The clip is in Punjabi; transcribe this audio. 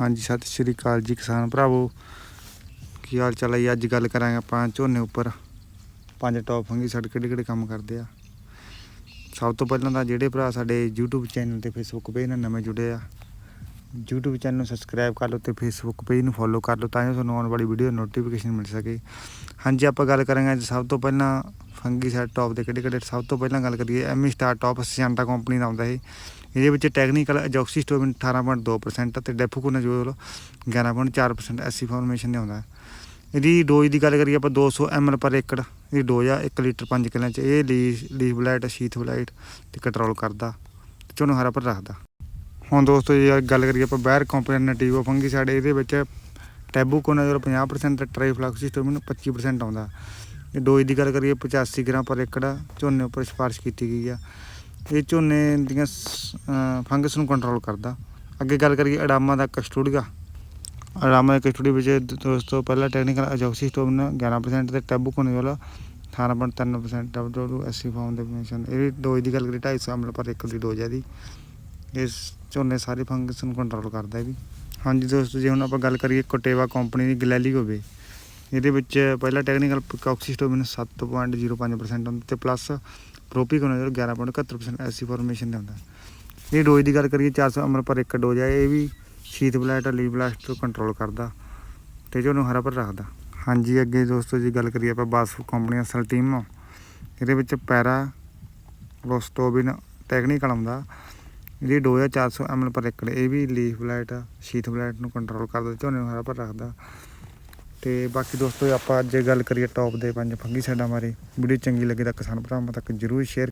ਹਾਂਜੀ, ਸਤਿ ਸ਼੍ਰੀ ਅਕਾਲ ਜੀ ਕਿਸਾਨ ਭਰਾਵੋ। ਕੀ ਹਾਲ ਚਾਲ ਹੈ ਜੀ? ਅੱਜ ਗੱਲ ਕਰਾਂਗੇ ਆਪਾਂ ਝੋਨੇ ਉੱਪਰ। ਪੰਜ ਟੌਪ ਫੰਗੀ ਸਾਡੇ ਕਿਹੜੇ ਕਿਹੜੇ ਕੰਮ ਕਰਦੇ ਆ। ਸਭ ਤੋਂ ਪਹਿਲਾਂ ਤਾਂ ਜਿਹੜੇ ਭਰਾ ਸਾਡੇ YouTube ਚੈਨਲ ਤੇ Facebook ਪੇਜ ਨਾਲ ਨਵੇਂ ਜੁੜੇ ਆ, YouTube ਚੈਨਲ ਨੂੰ ਸਬਸਕ੍ਰਾਈਬ ਕਰ ਲਓ ਤੇ Facebook ਪੇਜ ਨੂੰ ਫੋਲੋ ਕਰ ਲਓ ਤਾਂ ਜੋ ਤੁਹਾਨੂੰ ਆਉਣ ਵਾਲੀ ਵੀਡੀਓ ਨੋਟੀਫਿਕੇਸ਼ਨ ਮਿਲ ਸਕੇ। ਹਾਂਜੀ, ਆਪਾਂ ਗੱਲ ਕਰਾਂਗੇ ਅੱਜ ਸਭ ਤੋਂ ਪਹਿਲਾਂ ਫੰਗੀ ਸੈਟ ਟੌਪ ਦੇ ਕਿਹੜੇ ਕਿਹੜੇ, ਸਭ ਤੋਂ ਪਹਿਲਾਂ ਗੱਲ ਕਰੀਏ ਐਮੀ ਸਟਾਰ ਟੌਪ ਸਿਆਂਟਾ ਕੰਪਨੀ ਦਾ ਆਉਂਦਾ ਇਹ ਇਹਦੇ ਵਿੱਚ ਟੈਕਨੀਕਲ ਐਜੋਕਸੀਸਟੋਬਿਨ 18.2% ਤੇ ਡੈਫੋਕੋਨਾਜੋਲ 11.4% ਐਸੀ ਫਾਰਮੇਸ਼ਨ ਦੇ ਆਉਂਦਾ। ਇਹਦੀ ਡੋਜ਼ ਦੀ ਗੱਲ ਕਰੀਏ ਆਪਾਂ 200 ml ਪਰ ਏਕੜ ਇਹ ਡੋਜ਼ ਆ 1 ਲੀਟਰ 5 ਕਿੱਲਿਆਂ ਚ। ਇਹ leaf leaf blight sheath blight ਤੇ ਕੰਟਰੋਲ ਕਰਦਾ ਤੇ ਝੋਨਾ ਹਰਾ ਪਰ ਰੱਖਦਾ। ਹੁਣ ਦੋਸਤੋ ਜੇ ਗੱਲ ਕਰੀਏ ਆਪਾਂ ਬਾਹਰ ਕੰਪਨੀ ਨਟੀਵੋ ਫੰਗੀ ਸਾਡੇ ਇਹਦੇ ਵਿੱਚ ਟੈਬੂ ਕੋਨਾਜੋਲ 50% ਤੇ ਟ੍ਰਾਈਫਲਾਕਸੀਸਟੋਬਿਨ 25% ਆਉਂਦਾ। ਇਹ ਡੋਜ਼ ਦੀ ਗੱਲ ਕਰੀਏ 85 ਗ੍ਰਾਮ ਪਰ ਏਕੜ, ਝੋਨੇ ਉੱਪਰ ਸਿਫਾਰਿਸ਼ ਕੀਤੀ ਗਈ ਆ। ਇਹ ਝੋਨੇ ਦੀਆਂ ਫੰਗਸ ਨੂੰ ਕੰਟਰੋਲ ਕਰਦਾ। ਅੱਗੇ ਗੱਲ ਕਰੀਏ ਅਡਾਮਾ ਦਾ ਕਸਟੂਡੀਆ। ਅਡਾਮਾ ਦੇ ਕਸਟੋਡੀ ਵਿੱਚ ਦੋਸਤੋ ਪਹਿਲਾ ਟੈਕਨੀਕਲ ਅਜੋਕਸੀਸਟੋਬਨ 11% ਤੇ tebuconazole 18.3% W SC form ਦੇ ਮਿਸ਼ਨ ਇਹ ਡੋਜ਼ ਦੀ ਗੱਲ ਕਰੀਏ 250 ml ਪਰ ਇੱਕ ਦੀ ਡੋਜ਼ ਹੈ। ਦੀ ਇਸ ਝੋਨੇ ਸਾਰੇ ਫੰਗਸ ਨੂੰ ਕੰਟਰੋਲ ਕਰਦਾ ਹੈ ਵੀ। ਹਾਂਜੀ ਦੋਸਤੋ, ਜੇ ਹੁਣ ਆਪਾਂ ਗੱਲ ਕਰੀਏ ਕੋਟੇਵਾ ਕੰਪਨੀ ਦੀ ਗਲੈਲੀ ਹੋਵੇ, ਇਹਦੇ ਵਿੱਚ ਪਹਿਲਾ ਟੈਕਨੀਕਲ ਕਾਕਸੀਸਟੋਬਿਨ 7.05% ਹੁੰਦਾ ਤੇ ਪਲੱਸ ਪ੍ਰੋਪੀ ਪ੍ਰੋਪੀਕੋਨਾਜ਼ੋਲ 11.71% ਐਸੀ ਫਾਰਮੇਸ਼ਨ ਦੇ ਹੁੰਦਾ ਇਹ ਡੋਜ਼ ਦੀ ਗੱਲ ਕਰੀਏ 400 ml ਪਰ ਇੱਕ ਡੋਜ਼ ਆ, ਇਹ ਵੀ ਸ਼ੀਤ ਬਲੈਟ ਲੀ ਬਲਾਸਟ ਤੋਂ ਕੰਟਰੋਲ ਕਰਦਾ ਤੇ ਜੋ ਨੂੰ ਹਰਾ ਪਰ ਰੱਖਦਾ। ਹਾਂਜੀ, ਅੱਗੇ ਦੋਸਤੋ ਜੀ ਗੱਲ ਕਰੀਏ ਆਪਾਂ ਬਾਸ ਕੰਪਨੀ ਅਸਲ ਟੀਮ ਇਹਦੇ ਵਿੱਚ ਪੈਰਾ ਰੋਸਟੋਬਿਨ ਟੈਕਨੀਕਲ ਆਉਂਦਾ। ਇਹਦੀ ਡੋਜ਼ ਹੈ 400 ml ਪਰ ਏਕੜ ਇਹ ਵੀ ਲੀਫ ਬਲਾਈਟ ਸ਼ੀਥ ਬਲਾਈਟ ਨੂੰ ਕੰਟਰੋਲ ਕਰਦਾ ਝੋਨੇ ਨੂੰ ਹਰਾ ਪਰ ਰੱਖਦਾ। ਤੇ ਬਾਕੀ ਦੋਸਤੋ ਆਪਾਂ ਅੱਜ ਗੱਲ ਕਰੀਏ ਟੌਪ ਦੇ ਪੰਜ ਫੰਗੀ ਸਾਈਡਾਂ ਬਾਰੇ। ਵੀਡੀਓ ਚੰਗੀ ਲੱਗੇ ਤਾਂ ਕਿਸਾਨ ਭਰਾਵਾਂ ਤੱਕ ਜਰੂਰ ਸ਼ੇਅਰ